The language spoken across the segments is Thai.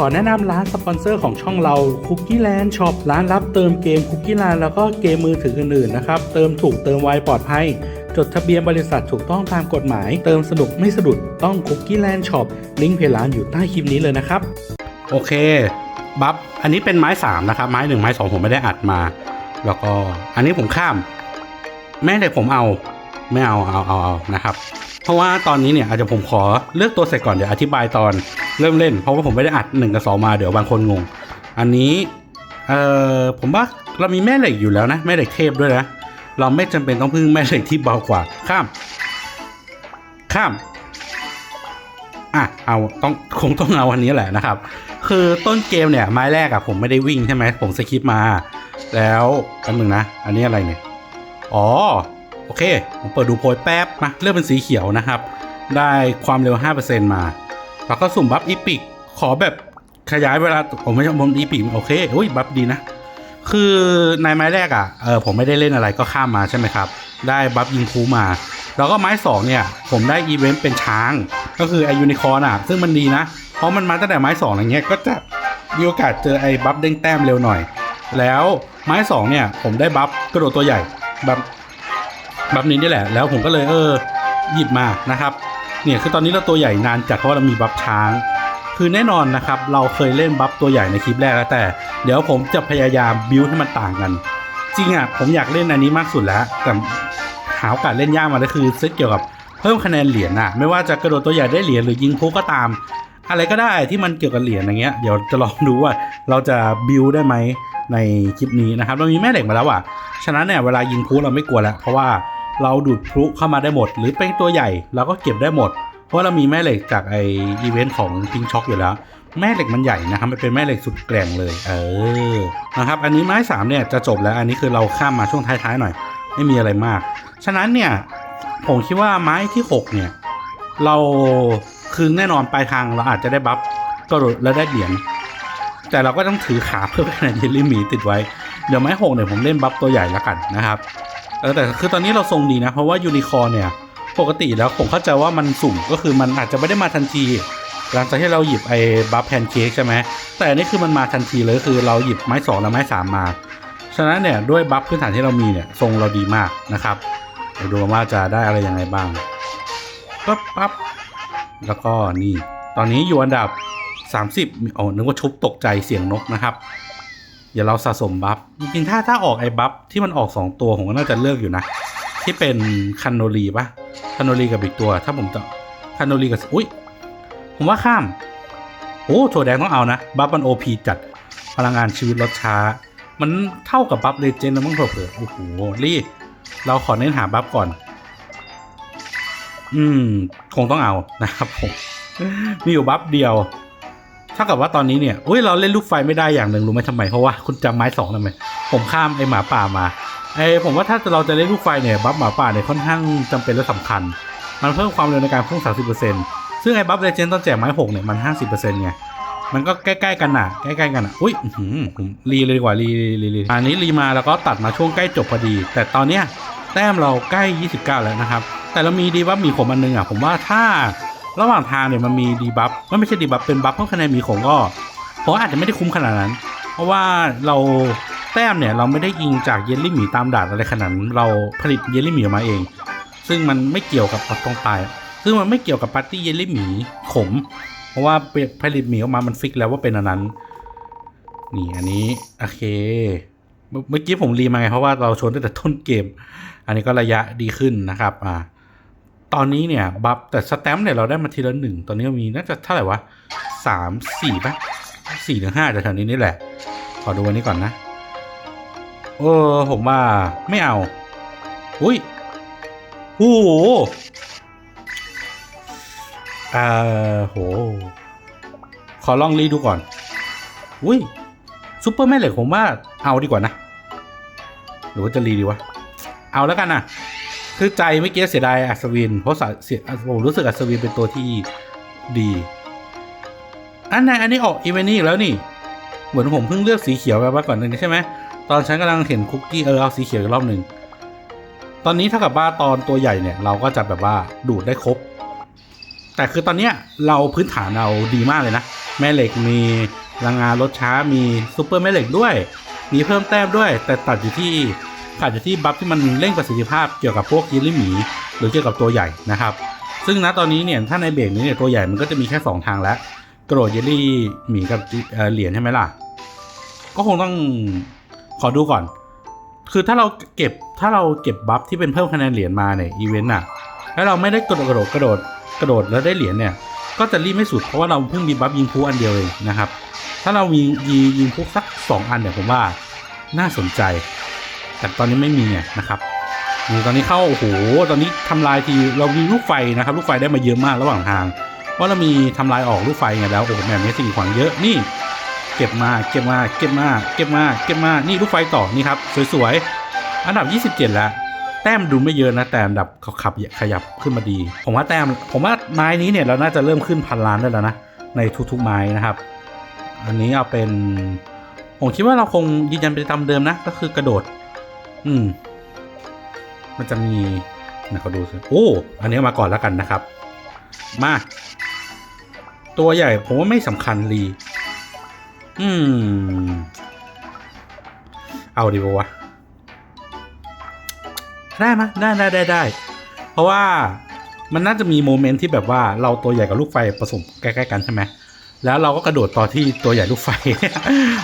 ขอแนะนำร้านสปอนเซอร์ของช่องเรา Cookie Land Shop ร้านรับเติมเกม Cookie Land แล้วก็เกมมือถืออื่นๆนะครับ เติมถูกเติมไวปลอดภัย จดทะเบียนบริษัทถูกต้องตามกฎหมาย เติมสนุกไม่สะดุดต้อง Cookie Land Shop ลิงก์เพจร้านอยู่ใต้คลิปนี้เลยนะครับ โอเค บัฟอันนี้เป็นไม้ 3 นะครับ ไม้ 1 ไม้ 2 ผมไม่ได้อัดมา แล้วก็อันนี้ผมข้าม แม่เด็กผมเอา ไม่เอาเอาเอาเอานะครับ เพราะว่าตอนนี้เนี่ยอาจจะผมขอเลือกตัวเสร็จก่อนเดี๋ยวอธิบายตอนเริ่มเล่น เพราะว่าผมไม่ได้อัด1กับ2มาเดี๋ยวบางคนงง อันนี้เอ่อผมว่าเรามีแม่เหล็กอยู่แล้วนะแม่เหล็กเทพด้วยนะเราไม่จำเป็นต้องพึ่งแม่เหล็กที่เบากว่าข้าม ข้ามอะเอาต้องคงต้องเอาวันนี้แหละนะครับ คือต้นเกมเนี่ยไม้แรกอะผมไม่ได้วิ่งใช่ไหมผมสคิปมา แล้วอันหนึ่งนะ อันนี้อะไรเนี่ย อ๋อ โอเค ผมเปิดดูโพยแป๊บมาเลือกเป็นสีเขียวนะครับ ได้ความเร็ว 5%มาแล้วก็สุ่มบัฟอีพิกขอแบบขยายเวลาผมไม่ใช่ผมอีพิกโอเคอุ้ยบัฟดีนะ คือในไม้แรกอะ่ะเออผมไม่ได้เล่นอะไรก็ข้ามมาใช่ไหมครับ ได้บัฟยิงคูมา แล้วก็ไม้สองเนี่ย ผมได้อีเวนต์เป็นช้าง ก็คือไอยูนิคอร์นอะ ซึ่งมันดีนะ เพราะมันมาตั้งแต่ไม้สองอะไรเงี้ยก็จะมีโอกาสเจอไอ้บัฟเด้งแต้มเร็วหน่อย แล้วไม้สองเนี่ย ผมได้บัฟกระโดดตัวใหญ่บัฟ บัฟนี้นี่แหละ แล้วผมก็เลยเออหยิบมานะครับเนี่ยคือตอนนี้เราตัวใหญ่นานจัดเพราะว่าเรามีบัฟช้าง คือแน่นอนนะครับ เราเคยเล่นบัฟตัวใหญ่ในคลิปแรกแล้วแต่ เดี๋ยวผมจะพยายามบิวให้มันต่างกัน จริงอะผมอยากเล่นอันนี้มากสุดแล้วแต่หาโอกาสเล่นยากมาเลยคือเซตเกี่ยวกับเพิ่มคะแนนเหรียญอะไม่ว่าจะกระโดดตัวใหญ่ได้เหรียญหรือยิงพุก็ตาม อะไรก็ได้ที่มันเกี่ยวกับเหรียญอย่างเงี้ยเดี๋ยวจะลองดูว่าเราจะบิวได้ไหมในคลิปนี้นะครับเรามีแม่เหล็กมาแล้วอะฉะนั้นเนี่ยเวลายิงพุเราไม่กลัวแล้วเพราะว่า เราดูดพลุเข้ามาได้หมด หรือเป็นตัวใหญ่เราก็เก็บได้หมด เพราะเรามีแม่เหล็กจากไออีเวนต์ของพิงช็อกอยู่แล้ว แม่เหล็กมันใหญ่นะครับมันเป็นแม่เหล็กสุดแกร่งเลย เออนะครับอันนี้ไม้สามเนี่ยจะจบแล้วอันนี้คือเราข้ามมาช่วงท้ายๆหน่อย ไม่มีอะไรมาก ฉะนั้นเนี่ยผมคิดว่าไม้ที่หกเนี่ยเราคือแน่นอนปลายทางเราอาจจะได้บัฟกระโดดและได้เหรียญแต่เราก็ต้องถือขาเพื่อคะแนนเยลลี่หมีติดไว้ เดี๋ยวไม้หกเนี่ยผมเล่นบัฟตัวใหญ่แล้วกันนะครับ เออแต่คือตอนนี้เราทรงดีนะ เพราะว่ายูนิคอร์เนี่ย ปกติแล้วผมเข้าใจว่ามันสุ่มก็คือมันอาจจะไม่ได้มาทันที หลังจากที่เราหยิบไอ้บัฟแพนเค้กใช่ไหมแต่อันนี้คือมันมาทันทีเลยคือเราหยิบไม้สองและไม้สามมา ฉะนั้นเนี่ยด้วยบัฟพื้นฐานที่เรามีเนี่ยทรงเราดีมากนะครับเดี๋ยวดูว่าจะได้อะไรยังไงบ้างปั๊บปั๊บแล้วก็นี่ ตอนนี้อยู่อันดับ 30อ๋อนึกว่าชุบตกใจเสียงนกนะครับ เดี๋ยวเราสะสมบัฟจริงๆถ้าถ้าออกไอ้บัฟที่มันออก 2 ตัวผมก็น่าจะเลือกอยู่นะ ที่เป็นคันโนรีปะคันโนรีกับอีกตัว ถ้าผมจะคันโนรีกับอุ้ยผมว่าข้ามโอ้ถั่วแดงต้องเอานะ บัฟมันโอพีจัดพลังงานชีวิตลดช้า มันเท่ากับบัฟเลเจนด์แล้วมั้งเผื่อๆโอ้โหรีเราขอเน้นหาบัฟก่อน อืม คงต้องเอานะครับผม มีอยู่บัฟเดียว เท่ากับว่าตอนนี้เนี่ยอุ้ยเราเล่นลูกไฟไม่ได้อย่างหนึ่งรู้ไหมทำไมเพราะว่าคุณจำไม้สองทำไมผมข้ามไอหมาป่ามาไอผมว่าถ้าเราจะเล่นลูกไฟเนี่ยบัฟหมาป่าเนี่ยค่อนข้างจำเป็นและสำคัญ มันเพิ่มความเร็วในการพุ่ง30%ซึ่งไอ้บัฟเลเจนด์ตอนแจกไม้หกเนี่ยมัน50%ไงมันก็ใกล้ๆกันน่ะใกล้ๆกันอะอุ้ยผมรีเลยดีกว่ารีรีรีอันนี้รีมาแล้วก็ตัดมาช่วงใกล้จบพอดี แต่ตอนเนี้ยแต้มเราใกล้ 29 แล้วนะครับ แต่เรามีดีบัฟมีขมอันนึงอะผมว่าถ้า ระหว่างทางเนี่ยมันมีดีบัฟไม่ไม่ใช่ดีบัฟเป็นบัฟเพิ่มคะแนนมีขมก็ผมอาจจะไม่ได้คุ้มขนาดนั้น เพราะว่าเราแต้มเนี่ยเราไม่ได้ยิงจากเยลลี่หมีตามด่านอะไรขนาดนั้นเราผลิตเยลลี่หมีออกมาเอง ซึ่งมันไม่เกี่ยวกับตรงตาย ซึ่งมันไม่เกี่ยวกับปาร์ตี้เยลลี่หมีขม เพราะว่าผลิตหมีออกมามันฟิกแล้วว่าเป็นอันนั้น นี่อันนี้โอเค เมื่อเมื่อกี้ผมรีมาไงเพราะว่าเราชนตั้งแต่ต้นเกม อันนี้ก็ระยะดีขึ้นนะครับ อ่า ตอนนี้เนี่ยบัฟแต่สแตมป์เนี่ยเราได้มาทีละหนึ่งตอนนี้มีน่าจะเท่าไหร่วะสามสี่ปะสี่ถึงห้าแถวๆนี้นี่แหละ ขอดูอันนี้ก่อนนะ เออผมว่าไม่เอา อุ้ยโอ้โหเอ่อโห ขอลองรีดูก่อน อุ้ยซูเปอร์แม่เหล็กผมว่าเอาดีกว่านะ หรือว่าจะรีดีวะ เอาแล้วกันนะ คือใจเมื่อกี้เสียดายอัศวิน เพราะสะเสียผมรู้สึกอัศวินเป็นตัวที่ดีอันไหนอันนี้ออกอีเวนต์นี้อีกแล้วนี่ เหมือนผมเพิ่งเลือกสีเขียวไปมาก่อนนึงใช่ไหมตอนฉันกำลังเห็นคุกกี้เออเอาสีเขียวอีกรอบหนึ่งตอนนี้เท่ากับว่าตอนตัวใหญ่เนี่ย เราก็จะแบบว่าดูดได้ครบ แต่คือตอนเนี้ยเราพื้นฐานเราดีมากเลยนะ แม่เหล็กมีลังงานรถช้ามีซูเปอร์แม่เหล็กด้วย มีเพิ่มแต้มด้วย แต่ตัดอยู่ที่ ขาดอยู่ที่บัฟที่มันเร่งประสิทธิภาพเกี่ยวกับพวกยิลลี่หมี หรือเกี่ยวกับตัวใหญ่นะครับ ซึ่งณตอนนี้เนี่ยถ้าในเบรกนี้เนี่ยตัวใหญ่มันก็จะมีแค่ 2 ทางแล้วกระโดดเยลลี่หมีกับเหรียญใช่ไหมล่ะ ก็คงต้องขอดูก่อน คือถ้าเราเก็บถ้าเราเก็บบัฟที่เป็นเพิ่มคะแนนเหรียญมาในอีเวนต์น่ะแล้วเราไม่ได้กระโดดกระโดดกระโดดกระโดดแล้วได้เหรียญเนี่ยก็จะรีบไม่สุดเพราะว่าเราเพิ่งมีบัฟยิงพูอันเดียวเองนะครับ ถ้าเรามียิงยิงพูสักสองอันเนี่ยผมว่าน่าสนใจ แต่ตอนนี้ไม่มีเนี่ยนะครับนี่ตอนนี้เข้าโอ้โหตอนนี้ทำลายทีเรามีลูกไฟนะครับ ลูกไฟได้มาเยอะมากระหว่างทางเพราะเรามีทำลายออกลูกไฟไงแล้วโอ้โหแมปนี้สิ่งขวางเยอะนี่ เก็บมาเก็บมาเก็บมาเก็บมาเก็บมานี่ลูกไฟต่อนี่ครับสวยๆอันดับ 27 แล้วแต้มดูไม่เยอะนะแต่อันดับเขาขับขยับขึ้นมาดี ผมว่าแต้มผมว่าไม้นี้เนี่ยเราน่าจะเริ่มขึ้นพันล้านได้แล้วนะในทุกๆไม้นะครับ อันนี้เอาเป็น ผมคิดว่าเราคงยืนยันไปตามเดิมนะ ก็คือกระโดด อืม มันจะมีนะเขาดูสิโอ้ อันนี้มาก่อนแล้วกันนะครับ มา ตัวใหญ่ผมว่าไม่สำคัญรีอืม เอาดีปะวะได้ไหมได้ได้ได้ได้ เพราะว่ามันน่าจะมีโมเมนต์ที่แบบว่าเราตัวใหญ่กับลูกไฟผสมใกล้ๆกันใช่ไหมแล้วเราก็กระโดดต่อที่ตัวใหญ่ลูกไฟ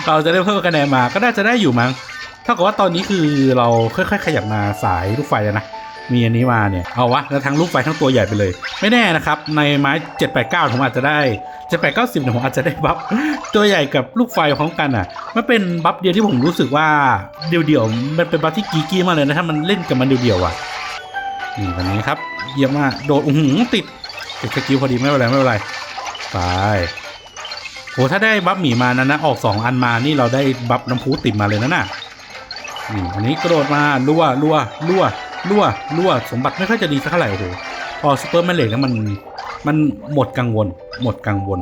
เราจะได้เพิ่มคะแนนมาก็น่าจะได้อยู่มั้ง เท่ากับว่าตอนนี้คือเราค่อยๆ ขยับมาสายลูกไฟแล้วนะ มีอันนี้มาเนี่ย เอาวะ แล้วทั้งลูกไฟทั้งตัวใหญ่ไปเลย ไม่แน่นะครับ ในไม้ 789 ผมอาจจะได้7890เนี่ยผมอาจจะได้บัฟตัวใหญ่กับลูกไฟพร้อมกันอะ มันเป็นบัฟเดียวที่ผมรู้สึกว่าเดี่ยวๆ มันเป็นบัฟที่กีกี้มากเลยนะ ถ้ามันเล่นกับมันเดี่ยวๆอะ นี่วันนี้ครับ เยี่ยมมาก โดด อื้อหือติดติดสกิลพอดีไม่เป็นไรไม่เป็นไร ไปโหถ้าได้บัฟหมีมานั้นนะ ออกสองอันมา นี่เราได้บัฟน้ำพุติดมาเลยนะน่ะ นี่อันนี้กระโดดมารั่วรั่วรั่วรั่วรั่วสมบัติไม่ค่อยจะดีสักเท่าไหร่โอ้โหพอซูเปอร์แมนเหล็กแล้วมันมันหมดกังวล หมดกังวล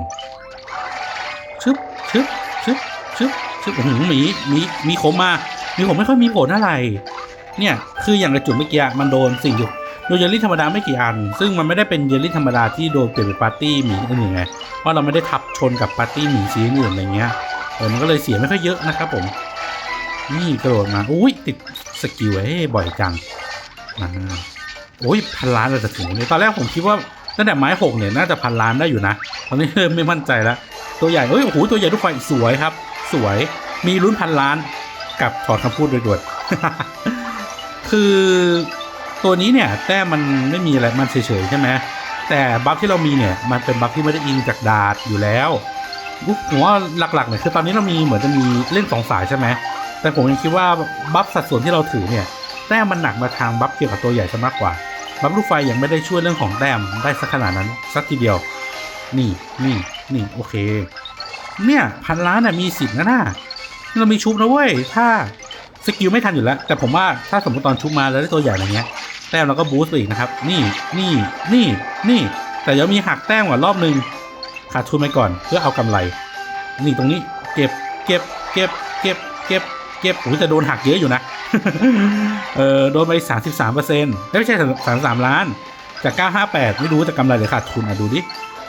ชึบชึบชึบชึบชึบโอ้โหมีหมีหมีขมมาหมีขมไม่ค่อยมีผลอะไร เนี่ยคืออย่างกระจุดเมื่อกี้มันโดนสิ่งอยู่โดนเยลลี่ธรรมดาไม่กี่อัน ซึ่งมันไม่ได้เป็นเยลลี่ธรรมดาที่โดนเปลี่ยนเป็นปาร์ตี้หมีอื่นไงเพราะเราไม่ได้ทับชนกับปาร์ตี้หมีสีอื่นอะไรเงี้ยเออมันก็เลยเสียไม่ค่อยเยอะนะครับผม นี่กระโดดมา อุ้ยติดสกิลเอ้บ่อยจังอ่าโอ้ยพันล้านเราจะถึงนี้ตอนแรกผมคิดว่าตั้งแต่ไม้หกเนี่ยน่าจะพันล้านได้อยู่นะ ตอนนี้เริ่มไม่มั่นใจแล้วตัวใหญ่เอ้ยโอ้โหตัวใหญ่ทุกไฟสวยครับ สวยมีลุ้นพันล้านกับถอนคำพูดโดยด่วนคือตัวนี้เนี่ยแต้มันไม่มีอะไรมันเฉยๆใช่ไหมแต่บัฟที่เรามีเนี่ยมันเป็นบัฟที่ไม่ได้อิงจากดาดอยู่แล้วผมว่าหลักๆเนี่ยคือตอนนี้เรามีเหมือนจะมีเล่นสองสายใช่ไหม แต่ผมยังคิดว่าบัฟสัดส่วนที่เราถือเนี่ยแต้มมันหนักมาทางบัฟเกี่ยวกับตัวใหญ่ซะมากกว่า บัฟลูกไฟยังไม่ได้ช่วยเรื่องของแต้มได้สักขนาดนั้นสักทีเดียว นี่นี่นี่โอเค เนี่ยพันล้านน่ะมีสิทธิ์นะน่าเรามีชุบนะเว้ยถ้าสกิลไม่ทันอยู่แล้ว แต่ผมว่าถ้าสมมติตอนชุบมาแล้วได้ตัวใหญ่อะไรเงี้ยแต้มเราก็บูสต์ไปอีกนะครับ นี่นี่นี่นี่ แต่เดี๋ยวมีหักแต้มก่อนรอบหนึ่งขาดทุนไปก่อนเพื่อเอากำไร นี่ตรงนี้ เก็บเก็บเก็บเก็บเก็บ เก็บโอ้ยแต่โดนหักเยอะอยู่นะ เออโดนไปสามสิบสามเปอร์เซ็นต์ไม่ใช่สามสามล้าน จากเก้าห้าแปดไม่รู้จะกำไรหรือขาดทุนอะดูดิ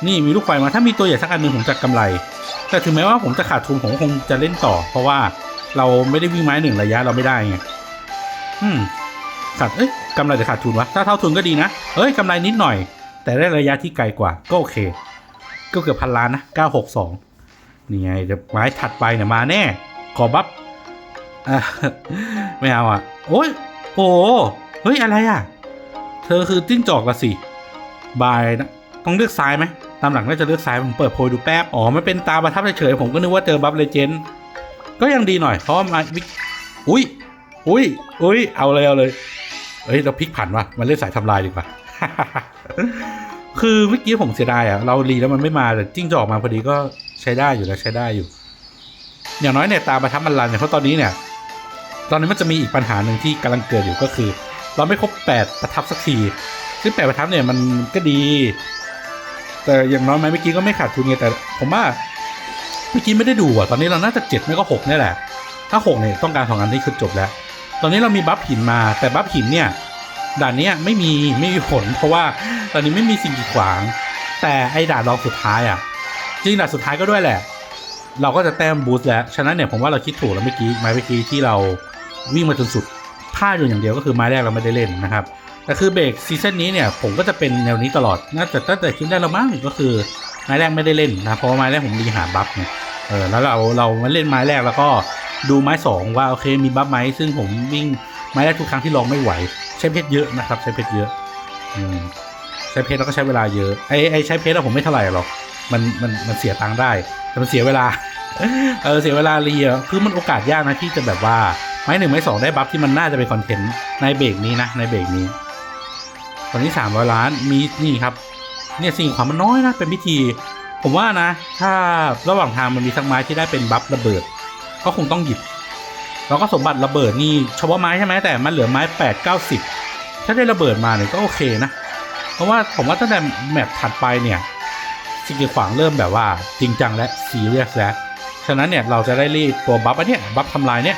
นี่มีลูกไฟมาถ้ามีตัวใหญ่สักอันหนึ่งผมจะกำไร แต่ถึงแม้ว่าผมจะขาดทุนผมคงจะเล่นต่อ เพราะว่าเราไม่ได้วิ่งไม้หนึ่งระยะเราไม่ได้ไง อืมขาดเอ้ยกำไรหรือขาดทุนวะ ถ้าเท่าทุนก็ดีนะเอ้ยกำไรนิดหน่อย แต่ได้ระยะที่ไกลกว่าก็โอเค ก็เกือบพันล้านนะ962นี่ไงเดี๋ยวไม้ถัดไปเนี่ยมาแน่ ขอบัฟ ไม่เอาอะ โอ้ย โอ้เฮ้ย อะไรอะ เธอคือจิ้งจอกละสิ บายนะ ต้องเลือกซ้ายไหม ตามหลังน่าจะเลือกซ้าย ผมเปิดโพยดูแป๊บ อ๋อ ไมันเป็นตาประทับเฉย ผมก็นึกว่าเจอบัฟเลเจนด์ก็ยังดีหน่อย เพราะว่ามาอุ้ย อุ้ย อุ้ย เอาเลยเอาเลย เฮ้ย เราพลิกผันว่ะ มันเล่นสายทำลายดีกว่า คือเมื่อกี้ผมเสียดายอะ เรารีแล้วมันไม่มา แต่จิ้งจอกมาพอดีก็ใช้ได้อยู่แล้วใช้ได้อยู่ อย่างน้อยเนี่ยตาประทับมันรันเนี่ยเพราะตอนนี้เนี่ย ตอนนี้มันจะมีอีกปัญหาหนึ่งที่กำลังเกิดอยู่ก็คือ เราไม่ครบแปดประทับสักทีซึ่งแปดประทับเนี่ยมันก็ดี แต่อย่างน้อยไหมเมื่อกี้ก็ไม่ขาดทุนไงแต่ผมว่าเมื่อกี้ไม่ได้ดูอะตอนนี้เราน่าจะเจ็ดไม่ก็หกนี่แหละ ถ้าหกเนี่ยต้องการสองอันนี้คือจบแล้ว ตอนนี้เรามีบัฟหินมา แต่บัฟหินเนี่ยด่านเนี้ยไม่มีไม่มีผลเพราะว่าตอนนี้ไม่มีสิ่งกีดขวาง แต่ไอ้ด่านรองสุดท้ายอะจริงด่านสุดท้ายก็ด้วยแหละ เราก็จะแต้มบูสต์แล้ว ฉะนั้นเนี่ยผมว่าเราคิดถูกแล้วเมื่อกี้ไม้เมื่อกี้ที่เรา วิ่งมาจนสุดพลาดอยู่อย่างเดียวก็คือไม้แรกเราไม่ได้เล่นนะครับแต่คือเบรกซีซั่นนี้เนี่ยผมก็จะเป็นแนวนี้ตลอดน่าจะตั้งแต่คลิปแรกเรามั้งก็คือไม้แรกไม่ได้เล่นนะเพราะไม้แรกผมรีหาบัฟไงเออแล้วเราเรามาเล่นไม้แรกแล้วก็ดูไม้สองว่าโอเคมีบัฟไหมซึ่งผมวิ่งไม้แรกทุกครั้งที่ลองไม่ไหว ใช้เพชรเยอะนะครับใช้เพชรเยอะอืมใช้เพชรแล้วก็ใช้เวลาเยอะไอ้ไอ้ใช้เพชรอะผมไม่เท่าไหร่หรอกมันมันมันเสียตังค์ได้แต่มันเสียเวลาเออเสียเวลาเรียคือมันโอกาสยากนะที่จะแบบว่า ไม้หนึ่งไม้สองได้บัฟที่มันน่าจะเป็นคอนเทนต์ในเบรกนี้นะในเบรกนี้ ตอนนี้สามร้อยล้านมีนี่ครับ เนี่ยสิ่งของมันน้อยนะเป็นพิธี ผมว่านะ ถ้าระหว่างทางมันมีสักไม้ที่ได้เป็นบัฟระเบิด ก็คงต้องหยิบ แล้วก็สมบัติระเบิดนี่เฉพาะไม้ใช่ไหมแต่มันเหลือไม้แปดเก้าสิบถ้าได้ระเบิดมาเนี่ยก็โอเคนะ เพราะว่าผมว่าตั้งแต่แมปถัดไปเนี่ยสิ่งกีดขวางเริ่มแบบว่าจริงจังและซีเรียสแล้วฉะนั้นเนี่ยเราจะได้รีดตัวบัฟอันเนี้ยบัฟทำลายเนี่ย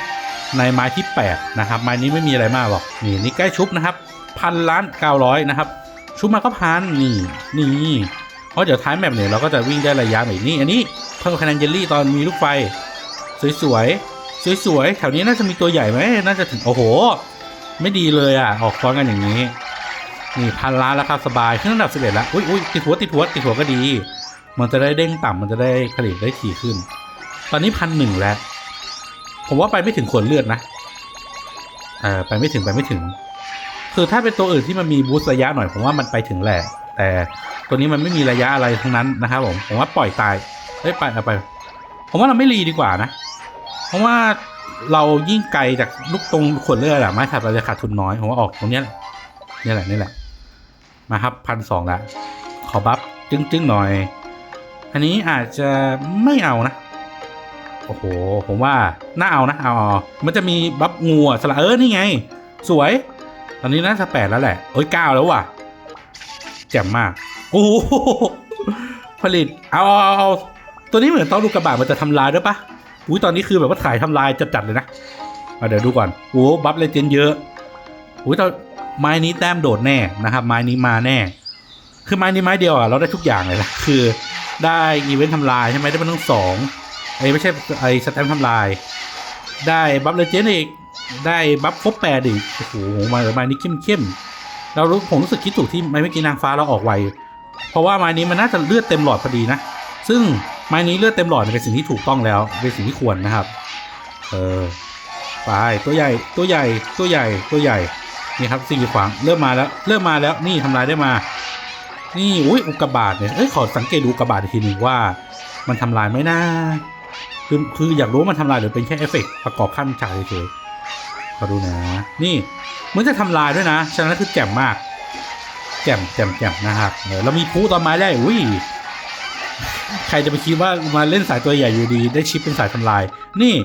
ในไม้ที่ 8 นะครับ ไม้นี้ไม่มีอะไรมากหรอก นี่นี่ใกล้ชุบนะครับพันล้านเก้าร้อยนะครับ ชุบมาก็พันนี่นี่เพราะเดี๋ยวท้ายแมปเนี่ยเราก็จะวิ่งได้ระยะหน่อยนี่อันนี้เพิ่มคะแนนเยลลี่ตอนมีลูกไฟ สวยๆสวยๆแถวนี้น่าจะมีตัวใหญ่ไหมน่าจะถึงโอ้โห ไม่ดีเลยอะออกซ้อนกันอย่างนี้ นี่พันล้านแล้วครับสบายขึ้นอันดับสิบเอ็ดแล้วอุ้ยอุ้ยติดหัวติดหัวติดหัวก็ดี มันจะได้เด้งต่ำมันจะได้ผลิตได้ถี่ขึ้น ตอนนี้พันหนึ่งแล้ว ผมว่าไปไม่ถึงขวดเลือดนะเออไปไม่ถึงไปไม่ถึง คือถ้าเป็นตัวอื่นที่มันมีบูสต์ระยะหน่อย ผมว่ามันไปถึงแหละ แต่ตัวนี้มันไม่มีระยะอะไรทั้งนั้นนะครับผมผมว่าปล่อยตายเอ้ยไปเอาไป ผมว่าเราไม่รีดีกว่านะ เพราะว่าเรายิ่งไกลจากลูกตรงขวดเลือดอะไม้ถัดเราจะขาดทุนน้อยผมว่าออกตรงเนี้ยแหละนี่แหละนี่แหละมาครับพันสองละขอบัฟจึ้งๆหน่อย อันนี้อาจจะไม่เอานะ โอ้โห ผมว่าน่าเอานะเอาเอามันจะมีบัฟงูอะสละเออนี่ไง สวย ตอนนี้น่าจะแปดแล้วแหละ เอ้ยเก้าแล้วว่ะแจ่มมาก โอ้โหผลิต เอาเอาเอาตัวนี้เหมือนต้องดูกกระบะมันจะทำลายด้วยปะอุ้ยตอนนี้คือแบบว่าถ่ายทำลายจัดๆเลยนะเอาเดี๋ยวดูก่อน โอ้โหบัฟเลเจนเยอะอุ้ยตอนไม้นี้แต้มโดดแน่นะครับ ไม้นี้มาแน่ คือไม้นี้ไม้เดียวอะเราได้ทุกอย่างเลยนะคือได้อีเวนต์ทำลายใช่ไหมได้เป็นทั้งสอง ไอ้ไม่ใช่ไอ้สแตมทำลาย ได้บัฟเลเจนอีก ได้บัฟครบแปดอีก โอ้โหมาไม้นี้เข้มเข้มเรารู้ผมรู้สึกคิดถูกที่ไม้เมื่อกี้นางฟ้าเราออกไว เพราะว่าไม้นี้มันน่าจะเลือดเต็มหลอดพอดีนะ ซึ่งไม้นี้เลือดเต็มหลอดเป็นสิ่งที่ถูกต้องแล้ว เป็นสิ่งที่ควรนะครับ เออไปตัวใหญ่ตัวใหญ่ตัวใหญ่ตัวใหญ่นี่ครับสิ่ขวางเริ่มมาแล้วเริ่มมาแล้วนี่ทำลายได้มา นี่อุ้ยอุกกาบาตเนี่ยเอ้ยขอสังเกตดูอุกกาบาตอีกทีหนึ่งว่า มันทำลายไหมนะ คือคืออยากรู้ว่ามันทำลายหรือเป็นแค่เอฟเฟกต์ประกอบขั้นฉากเฉยๆขอดูนะ นี่มันจะทำลายด้วยนะฉะนั้นคือแจ่มมากแจ่มแจ่มแจ่มนะครับเออแล้วมีผู้ตอนไม้ได้อุ้ยใครจะไปคิดว่ามาเล่นสายตัวใหญ่อยู่ดี ได้ชิปเป็นสายทำลาย นี่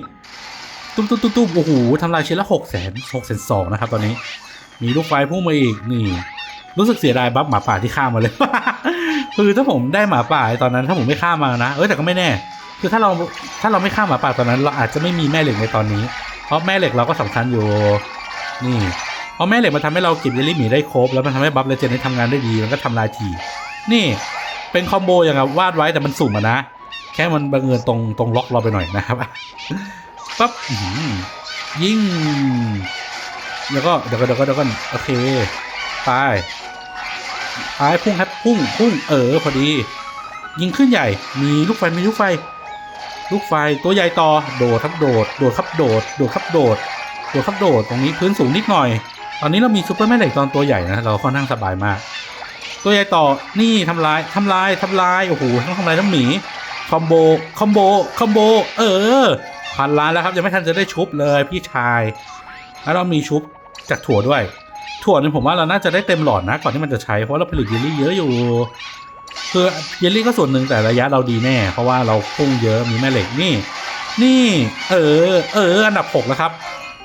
ตุ้มตุ้มตุ้มตุ้มโอ้โหทำลายชิ้นละหกแสนหกแสนสองนะครับ ตอนนี้ มีลูกไฟพุ่งมาอีกนี่ รู้สึกเสียดายบัฟหมาป่าที่ฆ่ามาเลย คือถ้าผมได้หมาป่าตอนนั้น ถ้าผมไม่ฆ่ามานะเออแต่ก็ไม่แน่ คือถ้าเราถ้าเราไม่ฆ่าหมาป่าตอนนั้น เราอาจจะไม่มีแม่เหล็กในตอนนี้ เพราะแม่เหล็กเราก็สำคัญอยู่ นี่เพราะแม่เหล็กมันทำให้เราเก็บเยลลี่หมีได้ครบ แล้วมันทำให้บัฟเลเจนด์ได้ทำงานได้ดี มันก็ทำลายที นี่เป็นคอมโบอย่างกับวาดไว้แต่มันสุ่มอะนะ แค่มันบังเอิญตรงตรงล็อกเราไปหน่อยนะครับปั๊บยิงแล้วก็เดี๋ยวก็เดี๋ยวก็เดี๋ยวก็โอเคไปไปพุ่งครับพุ่งพุ่งเออพอดี ยิงขึ้นใหญ่ มีลูกไฟมีลูกไฟ ลูกไฟตัวใหญ่ต่อโดดครับโดด โดดครับโดด โดดครับโดด โดดครับโดดตรงนี้พื้นสูงนิดหน่อย ตอนนี้เรามีซูเปอร์แม่เหล็กตอนตัวใหญ่นะเราค่อนข้างสบายมาก ตัวใหญ่ต่อนี่ทำลายทำลายทำลายโอ้โหต้งทำลายทั้งหมีคอมโบคอมโบคอมโบเออพันล้านแล้วครับยังไม่ทันจะได้ชุบเลยพี่ชาย แล้วเรามีชุบจากถั่วด้วย ถั่วเนี่ยผมว่าเราน่าจะได้เต็มหลอดนะ ก่อนที่มันจะใช้เพราะเราผลิตเยลลี่เยอะอยู่ คือเยลลี่ก็ส่วนหนึ่งแต่ระยะเราดีแน่ เพราะว่าเราพุ่งเยอะมีแม่เหล็กนี่ นี่ เออ เออ อันดับหกแล้วครับ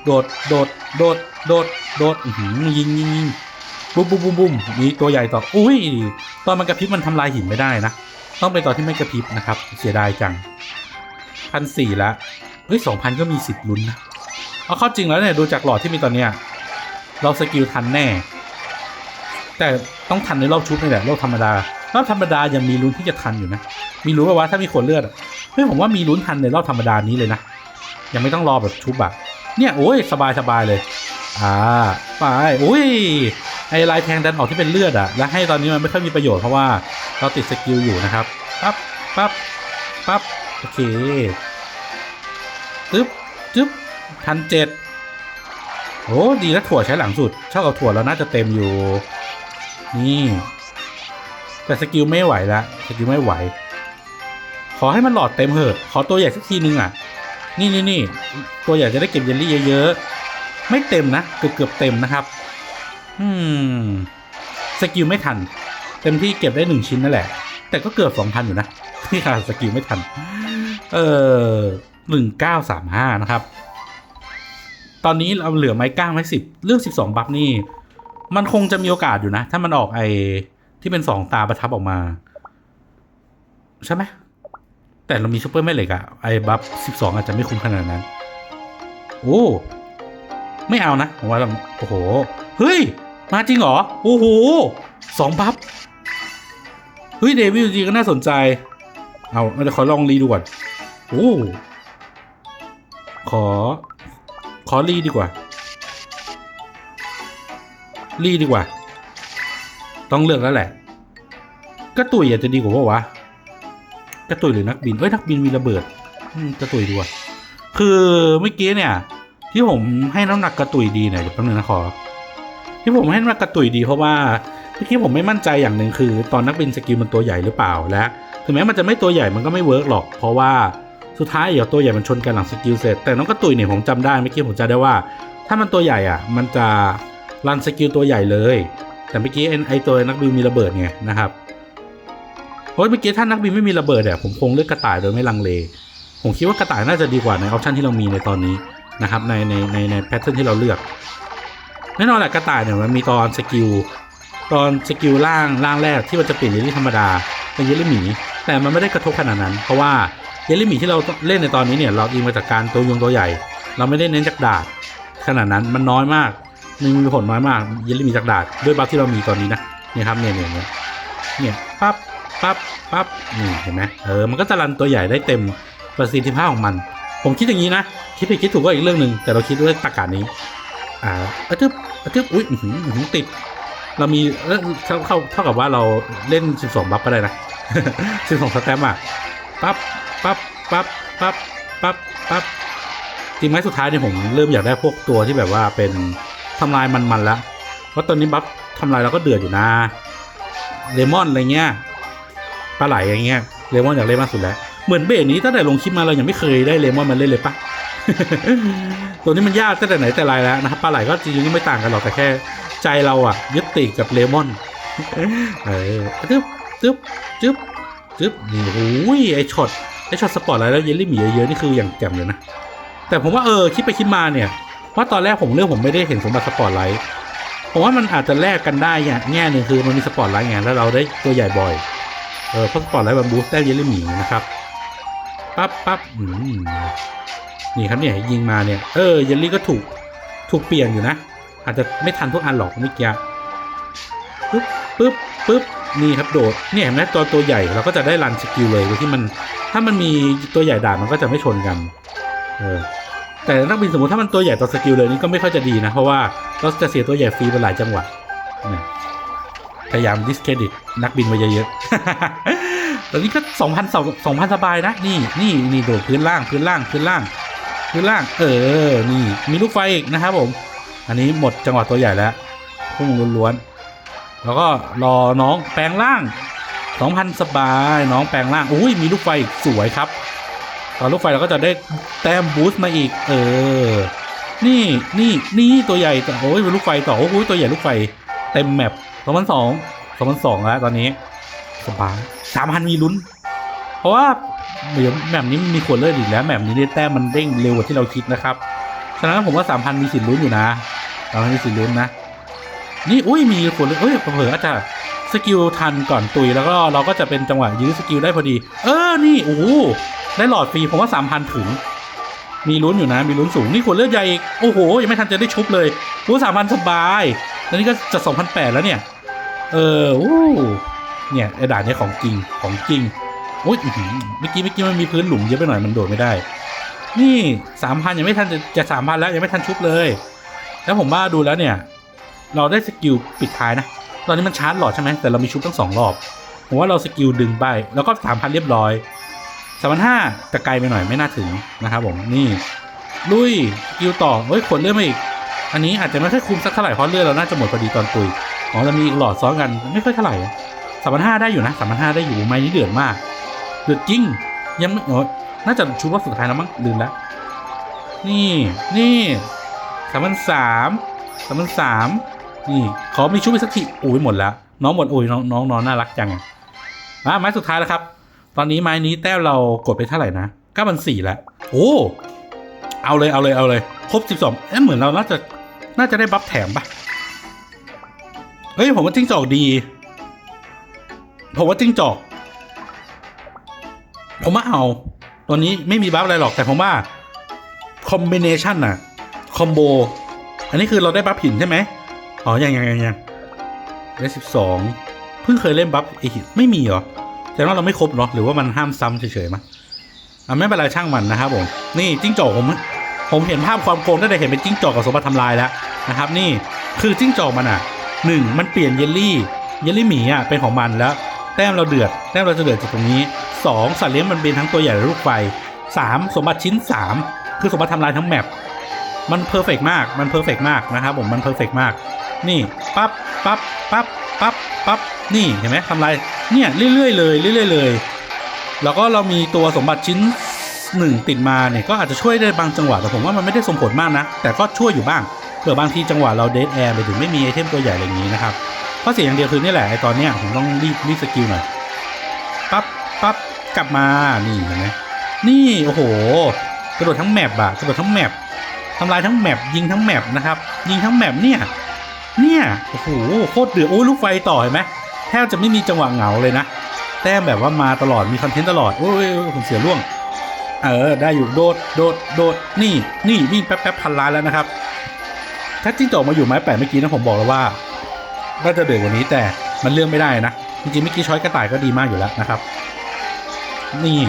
โดดโดดโดดโดดโดดยิงยิงยิงบุ้มบุ้มบุ้มบุ้มมีตัวใหญ่ต่ออุ้ยตอนมันกระพริบมันทำลายหินไม่ได้นะ ต้องเป็นตอที่ไม่กระพริบนะครับ เสียดายจังพันสี่ละเฮ้ยสองพันก็มีสิทธิ์ลุ้นนะเอาเข้าจริงแล้วเนี่ยดูจากหลอดที่มีตอนเนี้ยเราสกิลทันแน่ แต่ต้องทันในรอบชุดนี่แหละรอบธรรมดา รอบธรรมดายังมีลุ้นที่จะทันอยู่นะ มีลุ้นป่าถ้ามีขวดเลือดเฮ้ยผมว่ามีลุ้นทันในรอบธรรมดานี้เลยนะ ยังไม่ต้องรอแบบชุบอะเนี่ยโอ้ยสบายสบายเลย อ่าไปอุ้ยไอ้ลายแทงดันออกที่เป็นเลือดอะและให้ตอนนี้มันไม่ค่อยมีประโยชน์เพราะว่าเราติดสกิลอยู่นะครับปั๊บปั๊บปั๊บโอเคตึ๊บจึ๊บพันเจ็ดโอ้ดีนะถั่วใช้หลังสุดเท่ากับถั่วแล้วน่าจะเต็มอยู่ นี่ แต่สกิลไม่ไหวละสกิลไม่ไหว ขอให้มันหลอดเต็มเหอะ ขอตัวใหญ่สักทีนึงอะ นี่นี่นี่ตัวใหญ่จะได้เก็บเยลลี่เยอะๆ ไม่เต็มนะ เกือบเกือบเต็มนะครับ อืม สกิลไม่ทัน เต็มที่เก็บได้หนึ่งชิ้นนั่นแหละ แต่ก็เกือบสองพันอยู่นะที่ขาดสกิลไม่ทัน เออหนึ่งเก้าสามห้านะครับ ตอนนี้เราเหลือไม้ก้างไม้สิบเรื่องสิบสองบัฟนี่ มันคงจะมีโอกาสอยู่นะ ถ้ามันออกไอ ที่เป็นสองตาประทับออกมา ใช่ไหมแต่เรามีซูเปอร์แม่เหล็กอะไอ้บัฟสิบสองอาจจะไม่คุ้มขนาดนั้น โอ้ไม่เอานะผมว่าเราโอ้โห เฮ้ย มาจริงเหรอ โอ้โหสองบัฟเฮ้ยเดวิลจริงก็น่าสนใจ เอาเดี๋ยวขอลองรีดูก่อนโอ้ขอ ขอรีดีกว่า รีดีกว่า ต้องเลือกแล้วแหละกระตุยอาจจะดีกว่าวะกระตุยหรือนักบินเอ้ยนักบินมีระเบิดกระตุยดีกว่าคือเมื่อกี้เนี่ย ที่ผมให้น้ำหนักกระตุยดีหน่อยเดี๋ยวแป๊บนึงนะขอ ที่ผมให้น้ำหนักกระตุยดีเพราะว่าเมื่อกี้ผมไม่มั่นใจอย่างหนึ่งคือ ตอนนักบินสกิลมันตัวใหญ่หรือเปล่าและถึงแม้มันจะไม่ตัวใหญ่มันก็ไม่เวิร์กหรอก เพราะว่าสุดท้ายเดี๋ยวตัวใหญ่มันชนกันหลังสกิลเสร็จแต่น้องกระตุยเนี่ยผมจำได้เมื่อกี้ผมจำได้ว่า ถ้ามันตัวใหญ่อะ มันจะรันสกิลตัวใหญ่เลย แต่เมื่อกี้ไอ้ไอตัวนักบินมีระเบิดไงนะครับเพราะเมื่อกี้ถ้านักบินไม่มีระเบิดเนี่ยผมคงเลือกกระต่ายโดยไม่ลังเล ผมคิดว่ากระต่ายน่าจะดีกว่าในออปชันที่เรามีในตอนนี้นะครับในในในในแพทเทิร์นที่เราเลือกแน่นอนแหละกระต่ายเนี่ยมันมีตอนสกิลตอนสกิลล่างล่างแรกที่มันจะเปลี่ยนเยลลี่ธรรมดาเป็นเยลลี่หมีแต่มันไม่ได้กระทบขนาดนั้น เพราะว่าเยลลี่หมีที่เราเล่นในตอนนี้เนี่ยเราอิงมาจากการตัวยงตัวใหญ่ เราไม่ได้เน้นจากดาบขนาดนั้นมันน้อยมาก มันมีผลน้อยมากเยลลี่มีจากดาบด้วยบัฟที่เรามีตอนนี้นะเนี่ยครับเนี่ยเนี่ยเนี่ยเนี่ยปั๊บปั๊บปั๊บนี่เห็นไหมเออมันก็จะรันตัวใหญ่ได้เต็มประสิทธิภาพของมัน ผมคิดอย่างนี้นะคิดผิดคิดถูกก็อีกเรื่องหนึ่งแต่เราคิดด้วยตรรกะนี้ อ่าอะทึบอะทึบอุ้ยหืออื้อหือติด เรามีเอ้ยเท่าเข้าเท่ากับว่าเราเล่น 12 บัฟก็ได้นะ 12สแตมป์อะปั๊บปั๊บปั๊บปั๊บปั๊บปั๊บทีไหมสุดท้ายเนี่ยผมเริ่มอยากได้พวกตัวที่แบบว่าเป็น ทำลายมันๆแล้วเพราะตอนนี้บัฟทำลายเราก็เดือดอยู่นะเลมอนอะไรเงี้ยปลาไหลอย่างเงี้ยเลมอนอยากเล่นมากสุดแล้วเหมือนเบสนี้ตั้งแต่ลงคลิปมาเรายังไม่เคยได้เลมอนมาเล่นเลยปะตัวนี้มันยากตั้งแต่ไหนแต่ไรแล้วนะครับปลาไหลก็จริงๆไม่ต่างกันหรอกแต่แค่ใจเราอะยึดติดกับเลมอนเออจึ๊บจึ๊บจึ๊บจึ๊บนี่โอ้ยไอช็อตไอช็อตสปอร์ตไลท์แล้วเยลลี่หมีเยอะๆนี่คืออย่างแจ่มเลยนะแต่ผมว่าเออคิดไปคิดมาเนี่ย ว่าตอนแรกผมเลือกผมไม่ได้เห็นสมบัติสปอร์ตไลท์ผมว่ามันอาจจะแลกกันได้อย่างแง่หนึ่งคือมันมีสปอร์ตไลท์ไงแล้วเราได้ตัวใหญ่บ่อย เออเพราะสปอร์ตไลท์มันบูสต์ได้เยลลี่หมีนะครับปั๊บปั๊บอืมนี่ครับเนี่ยยิงมาเนี่ยเออเยลลี่ก็ถูกถูกเปลี่ยนอยู่นะ อาจจะไม่ทันทุกอันหรอกเมื่อกี้ปึ๊บปึ๊บปึ๊บนี่ครับโดดเนี่ยเห็นไหมตัวตัวใหญ่เราก็จะได้รันสกิลเลยโดยที่มันถ้ามันมีตัวใหญ่ด่านมันก็จะไม่ชนกัน เออ แต่นักบินสมมติถ้ามันตัวใหญ่ต่อสกิลเลยนี่ก็ไม่ค่อยจะดีนะ เพราะว่าเราจะเสียตัวใหญ่ฟรีไปหลายจังหวะพยายามดิสเครดิตนักบินมาเยอะๆตอนนี้ก็สองพันสองสองพันสบายนะ นี่นี่นี่โดดพื้นล่างพื้นล่างพื้นล่างพื้นล่าง เออ นี่มีลูกไฟอีกนะครับผม อันนี้หมดจังหวะตัวใหญ่แล้วพุ่งล้วนๆแล้วก็รอน้องแปลงร่างสองพันสบาย น้องแปลงร่างอุ้ยมีลูกไฟอีกสวยครับ ตอนลูกไฟเราก็จะได้แต้มบูสต์มาอีก เออ นี่นี่นี่ตัวใหญ่ต่โอ้ยเป็นลูกไฟต่อโอ้ยตัวใหญ่ลูกไฟเต็มแมปสองพันสองสองพันสองแล้วตอนนี้สบายสามพันมีลุ้น เพราะว่าเดี๋ยวแมปนี้มีขวดเลือดอีกแล้วแมปนี้ได้แต้มมันเด้งเร็วกว่าที่เราคิดนะครับฉะนั้นผมว่าสามพันมีสิทธิ์ลุ้นอยู่นะสามพันมีสิทธิ์ลุ้นนะ นี่อุ้ยมีขวดเลือดเอ้ยเผลออาจจะสกิลทันก่อนตุยแล้วก็เราก็จะเป็นจังหวะยื้อสกิลได้พอดี เออ นี่ โอ้ ได้หลอดฟรีผมว่าสามพันถึง มีลุ้นอยู่นะ มีลุ้นสูง นี่ขวดเลือดใหญ่อีก โอ้โห ยังไม่ทันจะได้ชุบเลยรู้สามพันสบาย แล้วนี่ก็จะสองพันแปดแล้วเนี่ย เอออู้เนี่ยไอ้ด่านเนี้ยของจริง ของจริงอุ้ยเมื่อกี้เมื่อกี้มันมีพื้นหลุมเยอะไปหน่อยมันโดดไม่ได้ นี่สามพันยังไม่ทันจะสามพันแล้วยังไม่ทันชุบเลย แล้วผมว่าดูแล้วเนี่ย เราได้สกิลปิดท้ายนะ ตอนนี้มันชาร์จหลอดใช่ไหมแต่เรามีชุบทั้งสองรอบ ผมว่าเราสกิลดึงไป แล้วก็สามพันเรียบร้อย สามพันห้าแต่ไกลไปหน่อยไม่น่าถึงนะครับผมนี่ลุยกิลต่อเฮ้ยขนเลือดมาอีก อันนี้อาจจะไม่ค่อยคุ้มสักเท่าไหร่เพราะเลือดเราน่าจะหมดพอดีตอนตุยอ๋อเรามีอีกหลอดซ้อนกันไม่ค่อยเท่าไหร่สามพันห้าได้อยู่นะสามพันห้าได้อยู่ไม้นี้เดือดมากเดือดจริงยังไม่โอ้ยน่าจะชุดรอบสุดท้ายแล้วมั้งลืมแล้วนี่นี่สามพันสามสามพันสามนี่ขอมีชุดไปสักทีโอ้ยหมดแล้วน้องหมดโอ้ยน้องน้องนอนน่ารักจังอะมาไม้สุดท้ายแล้วครับ ตอนนี้ไม้นี้แต้มเรากดไปเท่าไหร่นะเก้าพันสี่แล้วโอ้เอาเลยเอาเลยเอาเลย ครบสิบสองเอ๊ะเหมือนเราน่าจะน่าจะได้บัฟแถมปะเฮ้ยผมว่าจิ้งจอกดี ผมว่าจิ้งจอก ผมว่าเอาตัวนี้ไม่มีบัฟอะไรหรอกแต่ผมว่าคอมบิเนชันน่ะคอมโบอันนี้คือเราได้บัฟหินใช่ไหมอ๋อยังยังยังยังได้สิบสองเพิ่งเคยเล่นบัฟไอหินไม่มีเหรอ แต่ว่าเราไม่ครบเนาะหรือว่ามันห้ามซ้ำเฉยๆมั้ยอะไม่เป็นไรช่างมันนะครับผมนี่จิ้งจอกผมผมเห็นภาพความโกงตั้งแต่เห็นเป็นจิ้งจอกกับสมบัติทำลายแล้วนะครับ นี่คือจิ้งจอกมันอะหนึ่งมันเปลี่ยนเยลลี่เยลลี่หมีอะเป็นของมันแล้ว แต้มเราเดือดแต้มเราจะเดือดจากตรงนี้สองสัตว์เลี้ยงมันเป็นทั้งตัวใหญ่และลูกไฟสามสมบัติชิ้นสามคือสมบัติทำลายทั้งแมปมันเพอร์เฟกมากมันเพอร์เฟกมากนะครับผมมันเพอร์เฟกมาก นี่ปั๊บปั๊บปั๊บปั๊บปั๊บนี่เห็นไหมทำลาย เนี่ยเรื่อยๆเลยเรื่อยๆเลย แล้วก็เรามีตัวสมบัติชิ้นหนึ่งติดมาเนี่ยก็อาจจะช่วยได้บางจังหวะแต่ผมว่ามันไม่ได้ส่งผลมากนะ แต่ก็ช่วยอยู่บ้างเผื่อบางทีจังหวะเราเดทแอร์ไปถึงไม่มีไอเทมตัวใหญ่อะไรอย่างนี้นะครับข้อเสียอย่างเดียวคือนี่แหละไอตอนเนี้ยผมต้องรีบรีบสกิลหน่อยปั๊บปั๊บกลับมานี่เห็นไหมนี่โอ้โห กระโดดทั้งแมปอะกระโดดทั้งแมปทำลายทั้งแมปยิงทั้งแมปนะครับ ยิงทั้งแมปเนี่ยเนี่ยโอ้โหโคตรเดือดโอ้ลูกไฟต่อเห็นไหม แทบจะไม่มีจังหวะเหงาเลยนะ แต้มแบบว่ามาตลอดมีคอนเทนต์ตลอด โอ้ยผมเสียร่วง เออ ได้อยู่โดดโดดโดดนี่นี่วิ่งแป๊บแป๊บพันล้านแล้วนะครับ ถ้าจิ้งจอกมาอยู่ไม้แปดเมื่อกี้นะผมบอกแล้วว่าน่าจะเดือดกว่านี้แต่มันเลื่อนไม่ได้นะ จริงๆเมื่อกี้ช้อยกระต่ายก็ดีมากอยู่แล้วนะครับ นี่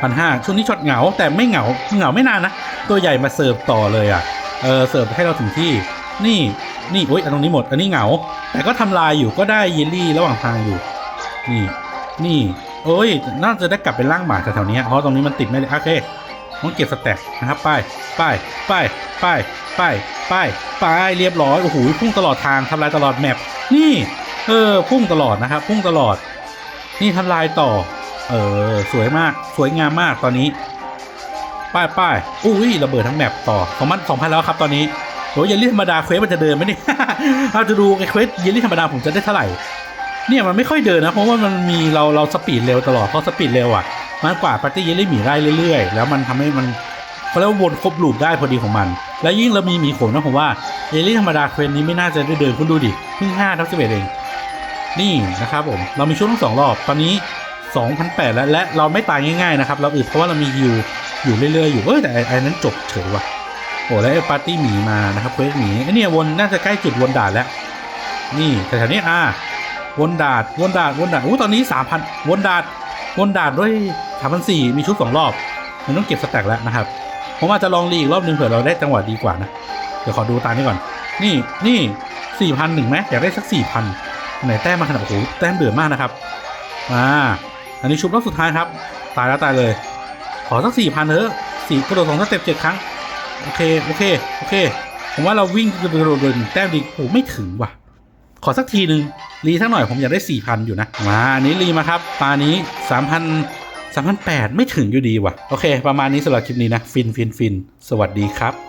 พันห้าช่วงนี้ช็อตเหงาแต่ไม่เหงาเหงาไม่นานนะ ตัวใหญ่มาเสิร์ฟต่อเลยอะเออเสิร์ฟให้เราถึงที่ นี่นี่โอ้ยอันตรงนี้หมด อันนี้เหงา แต่ก็ทำลายอยู่ก็ได้เยลลี่ระหว่างทางอยู่ นี่ นี่โอ้ย น่าจะได้กลับไปล่างหมาแถวๆนี้เพราะตรงนี้มันติดไม่ได้โอเคต้องเก็บสแต็กนะครับไปไปไปไปไปไปไปเรียบร้อยโอ้โหพุ่งตลอดทางทำลายตลอดแมปนี่ เออ พุ่งตลอดนะครับ พุ่งตลอด นี่ทำลายต่อ เออ สวยมาก สวยงามมากตอนนี้ ป้ายป้ายอุ้ยระเบิดทั้งแมปต่อสองพันสองพันแล้วครับตอนนี้ อ้ยเยลลี่ธรรมดาเควสมันจะเดินไหมเนี่ยเราจะดูไอ้เควสเยลลี่ธรรมดาผมจะได้เท่าไหร่เนี่ยมันไม่ค่อยเดินนะเพราะว่ามันมีเราเราสปีดเร็วตลอดเพราะสปีดเร็วอะมันกว่าปาร์ตี้เยลลี่หมีได้เรื่อยๆ แล้วมันทำให้มันเขาเรียกว่าวนครบลูปได้พอดีของมัน แล้วยิ่งเรามีหมีขนนะผมว่าเยลลี่ธรรมดาเควสนี้ไม่น่าจะได้เดินคุณดูดิเพิ่งห้าทับสิบเอ็ดเองนี่นะครับผมเรามีช่วงทั้งสองรอบตอนนี้2,008แล้วและเราไม่ตายง่ายๆนะครับเราอึดเพราะว่าเรามีฮิวอยู่เรื่อยๆอยู่เอ้ยแต่อ้ไอ้นั้นจบเฉยว่ะ โอ้แล้วไอ้ปาร์ตี้หมีมานะครับเควสหมีไอ้เนี่ยวนน่าจะใกล้จุดวนด่านแล้ว นี่แถวนี้อ่าวนดาดวนดาดวนดาดอู้ตอนนี้3,000วนดาดวนดาดด้วย3,004มีชุดสองรอบมันต้องเก็บสแต็กแล้วนะครับผมอาจจะลองรีอีกรอบหนึ่งเผื่อเราได้จังหวะดีกว่านะเดี๋ยวขอดูตามนี้ก่อน นี่นี่สี่พันหนึ่งไหมอยากได้สักสี่พันไหนแต้มมาขนาดโอ้โหแต้มเดือดมากนะครับอ่าอันนี้ชุบรอบสุดท้ายครับ ตายแล้วตายเลย ขอสักสี่พันเถอะสี่กระโดดสองสเต็ปเจ็ดครั้ง โอเค โอเค โอเค ผมว่าเราวิ่งกระโดดเดินแต้มดีโอ้ไม่ถึงว่ะ ขอสักทีหนึ่งรีสักหน่อยผมอยากได้สี่พันอยู่นะ มาอันนี้รีมาครับตานี้สามพันสามพันแปดไม่ถึงอยู่ดีว่ะ โอเค ประมาณนี้สำหรับคลิปนี้นะ ฟินฟินฟิน สวัสดีครับ